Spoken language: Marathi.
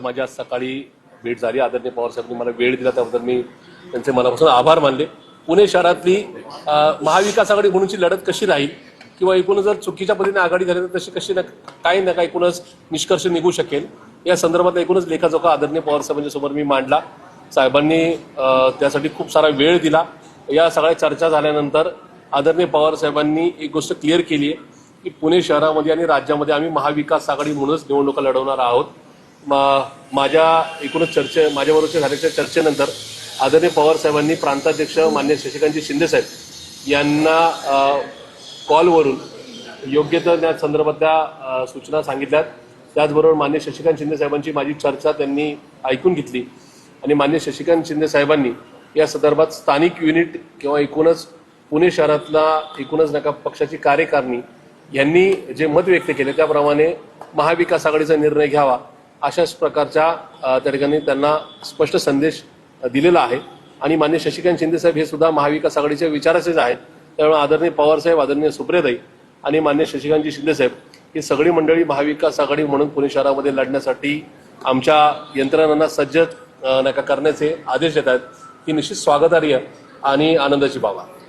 माझी आज सकाळी भेट झाली. आदरणीय पवार साहेबांनी मला वेळ दिला त्याबद्दल मी त्यांचे मनापासून आभार मानले. पुणे शहरातली महाविकास आघाडी म्हणूनची लढत कशी राहील किंवा एकूणच जर चुकीच्या पद्धतीने आघाडी झाली तर तशी कशी ना काही ना काही एकूणच निष्कर्ष निघू शकेल? या संदर्भात एकूणच लेखाजोखा आदरणीय पवार समोर मी मांडला. साहेबांनी त्यासाठी खूप सारा वेळ दिला. या सगळ्या चर्चा झाल्यानंतर आदरणीय पवार साहेबांनी एक गोष्ट क्लिअर केली आहे की पुणे शहरामध्ये आणि राज्यामध्ये आम्ही महाविकास आघाडी म्हणूनच निवडणुका लढवणार आहोत. मा- माझ्या एकूणच चर्चे माझ्याबरोबरच्या झाल्याच्या चर्चेनंतर आदरणीय पवार साहेबांनी प्रांताध्यक्ष मान्य शशिकांतजी शिंदे साहेब यांना कॉलवरून योग्य तर त्या संदर्भातल्या सूचना सांगितल्यात. त्याचबरोबर मान्य शशिकांत शिंदे साहेबांची माझी चर्चा त्यांनी ऐकून घेतली. आणि मान्य शशिकांत शिंदे साहेबांनी या संदर्भात स्थानिक युनिट किंवा एकूणच पुणे शहरातला एकूणच नका पक्षाची कार्यकारणी यांनी जे मत व्यक्त केले त्याप्रमाणे महाविकास आघाडीचा निर्णय घ्यावा. अशाच प्रकारच्या त्या ठिकाणी त्यांना स्पष्ट संदेश दिलेला आहे. आणि मान्य शशिकांत शिंदे साहेब हे सुद्धा महाविकास आघाडीच्या विचाराचेच आहेत. त्यामुळे आदरणीय पवारसाहेब आदरणीय सुप्रियाताई आणि मान्य शशिकांतजी शिंदे साहेब ही सगळी मंडळी महाविकास आघाडी म्हणून पुणे शहरामध्ये लढण्यासाठी आमच्या यंत्रणांना सज्ज नाही नका करण्याचे आदेश देत आहेत. ही निश्चित स्वागतार्ह आणि आनंदाची बाब आहे.